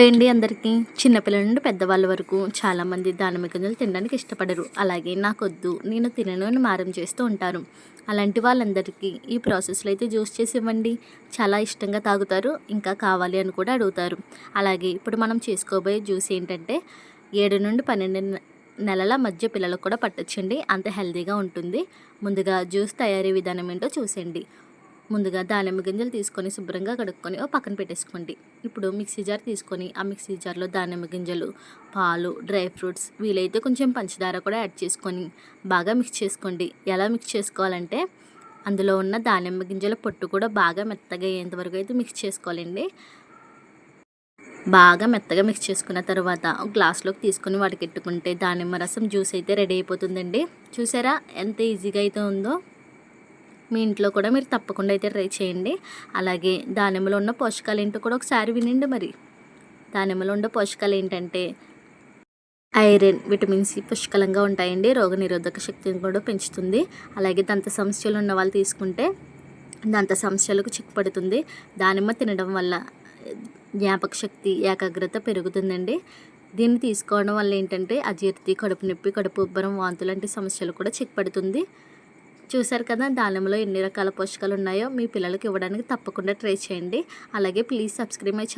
అండి అందరికీ. చిన్నపిల్లల నుండి పెద్దవాళ్ళ వరకు చాలామంది దానిమ్మ గింజలు తినడానికి ఇష్టపడరు. అలాగే నాకొద్దు. నేను తినను అని మారం చేస్తూ ఉంటారు. అలాంటి వాళ్ళందరికీ ఈ ప్రాసెస్లో అయితే జ్యూస్ చేసి ఇవ్వండి. చాలా ఇష్టంగా తాగుతారు. ఇంకా కావాలి అని కూడా అడుగుతారు. అలాగే ఇప్పుడు మనం చేసుకోబోయే జ్యూస్ ఏంటంటే ఏడు నుండి పన్నెండు నెలల మధ్య పిల్లలకు కూడా పట్టొచ్చండి. అంత హెల్తీగా ఉంటుంది. ముందుగా జ్యూస్ తయారీ విధానం ఏంటో చూసేయండి. ముందుగా దానిమ్మ గింజలు తీసుకొని శుభ్రంగా కడుక్కొని ఓ పక్కన పెట్టేసుకోండి. ఇప్పుడు మిక్సీ జార్ తీసుకొని ఆ మిక్సీ జార్లో దానిమ్మ గింజలు పాలు డ్రై ఫ్రూట్స్ వీలైతే కొంచెం పంచదార కూడా యాడ్ చేసుకొని బాగా మిక్స్ చేసుకోండి. ఎలా మిక్స్ చేసుకోవాలంటే అందులో ఉన్న దానిమ్మ గింజల పొట్టు కూడా బాగా మెత్తగా అయ్యేంతవరకు అయితే మిక్స్ చేసుకోవాలండి. బాగా మెత్తగా మిక్స్ చేసుకున్న తర్వాత ఒక గ్లాస్లోకి తీసుకొని వడకెట్టుకుంటే దానిమ్మ రసం జ్యూస్ అయితే రెడీ అయిపోతుందండి. చూసారా ఎంత ఈజీగా అయితే ఉందో? మీ ఇంట్లో కూడా మీరు తప్పకుండా అయితే ట్రై చేయండి. అలాగే దానిమ్మలో ఉన్న పోషకాలు ఏంటో కూడా ఒకసారి వినండి మరి. దానిమ్మలో ఉన్న పోషకాలు ఏంటంటే ఐరన్ విటమిన్ సి పుష్కలంగా ఉంటాయండి. రోగనిరోధక శక్తిని కూడా పెంచుతుంది. అలాగే దంత సమస్యలు ఉన్న వాళ్ళు తీసుకుంటే దంత సమస్యలకు చిక్కుపడుతుంది. దానిమ్మ తినడం వల్ల జ్ఞాపక శక్తి ఏకాగ్రత పెరుగుతుందండి. దీన్ని తీసుకోవడం వల్ల ఏంటంటే అజీర్తి కడుపు నొప్పి కడుపు ఉబ్బరం వాంతులు లాంటి సమస్యలు కూడా చిక్కుపడుతుంది. చూసారు కదా దానిమ్మలో ఎన్ని రకాల పోషకాలు ఉన్నాయో మీ పిల్లలకి ఇవ్వడానికి తప్పకుండా ట్రై చేయండి. అలాగే ప్లీజ్ సబ్స్క్రైబ్ మై ఛానల్